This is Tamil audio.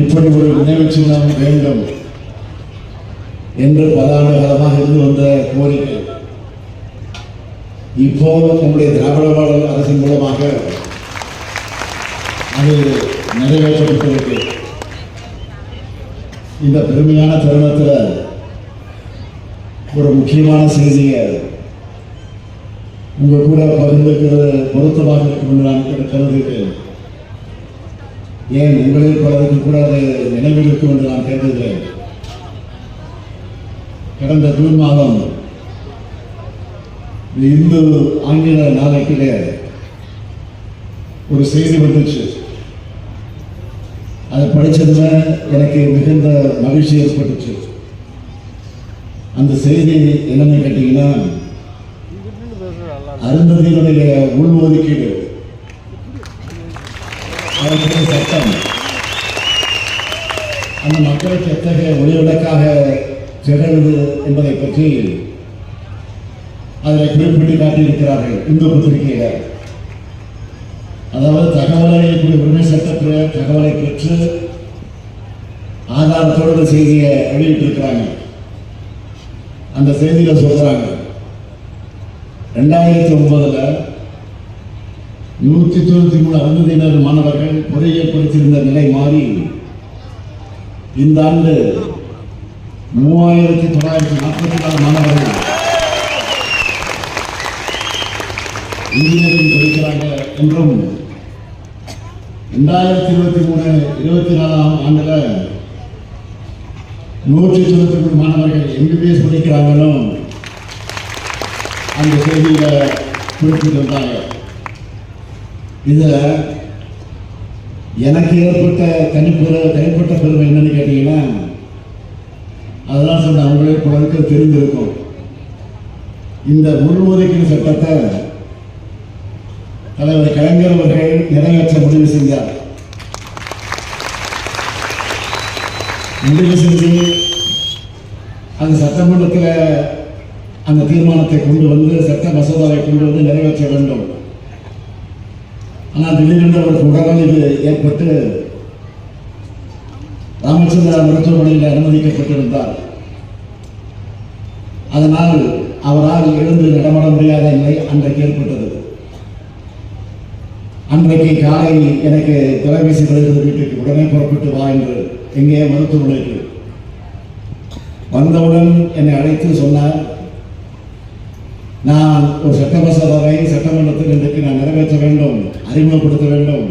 இப்படி ஒரு நினைவு சின்னம் வேண்டும் என்று பல ஆண்டு காலமாக இருந்து வந்த கோரிக்கை. இப்போ நம்முடைய திராவிட மாடல் அரசின் மூலமாக அது நிறைவேற்றப்பட்டிருக்கு. இந்த பெருமையான தருணத்தில் ஒரு முக்கியமான செய்தியை உங்க கூட பகிர்ந்துக்கிறது பொருத்தமாக இருக்கும் என்று நான் கருதுகிறேன். ஏன் உங்களில் பலருக்கு கூட அது நினைவில் இருக்கும் என்று நான் கருதுகிறேன். கடந்த ஜூன் மாதம் இந்து ஆங்கில நாளைக்கிலே ஒரு செய்தி வந்துச்சு. அதை படிச்சதுல எனக்கு மிகுந்த மகிழ்ச்சி ஏற்பட்டுச்சு. அந்த செய்தி என்னன்னு கேட்டீங்கன்னா அருந்ததியினுடைய உள்ஒதுக்கீடு அந்த மக்களுக்கு எத்தகைய ஒளிவிளக்காக திகழ்வது என்பதை பற்றி அதில் குறிப்பிட்டு காட்டியிருக்கிறார்கள் இந்து பத்திரிகையில். அதாவது தகவலை உரிமை சட்டத்தில் தகவலை பெற்று ஆதாரத்தோடு செய்தியை வெளியிட்டிருக்கிறாங்க. அந்த செய்தியில் சொல்கிறாங்க ரெண்டாயிரத்தி ஒன்பதில் நூற்றி தொண்ணூத்தி மூணு அருந்ததியினர் மாணவர்கள் பொறியியல் படித்திருந்த நிலை மாறி இந்த ஆண்டு மூவாயிரத்தி தொள்ளாயிரத்தி நாற்பத்தி நாலு மாணவர்கள் இன்ஜினியரிங் படிக்கிறாங்க என்றும் ரெண்டாயிரத்தி இருபத்தி மூணு இருபத்தி நாலாம் ஆண்டுல நூற்றி தொண்ணூத்தி மூணு மாணவர்கள் எம்பிபிஎஸ் படிக்கிறாங்களும் அந்த செய்தியில குறிப்பிட்டிருந்தாங்க. இதை எனக்கு ஏற்பட்ட தனிப்புற தனிப்பட்ட பெருமை என்னன்னு கேட்டீங்கன்னா அதெல்லாம் சொன்ன அவங்களே பலருக்கு தெரிந்திருக்கும் இந்த உள்ஒதுக்கீடு சட்டத்தை தலைவர் கலைஞர் அவர்கள் நிறைவேற்ற முடிவு செஞ்சார். முடிவு செஞ்சு அந்த சட்டமன்றத்தில் அந்த தீர்மானத்தை கொண்டு வந்து சட்ட மசோதாவை கொண்டு வந்து நிறைவேற்ற வேண்டும். ஆனால் திடீரென்று அவருக்கு உடல்நலிவு ஏற்பட்டு ராமச்சந்திரா மருத்துவமனையில் அனுமதிக்கப்பட்டிருந்தார். அதனால் அவரால் எழுந்து நடமாட முடியாத நிலை அன்றைக்கு ஏற்பட்டது. அன்றைக்கு காலை எனக்கு தொலைபேசி வருகிறது வீட்டுக்கு உடனே புறப்பட்டு வா என்று எங்கே மருத்துவமனைக்கு வந்தவுடன் என்னை அழைத்து சொன்னார். நான் ஒரு சட்ட சட்டமன்றத்தில் இன்றைக்கு நான் நிறைவேற்ற வேண்டும் அறிமுகப்படுத்த வேண்டும்.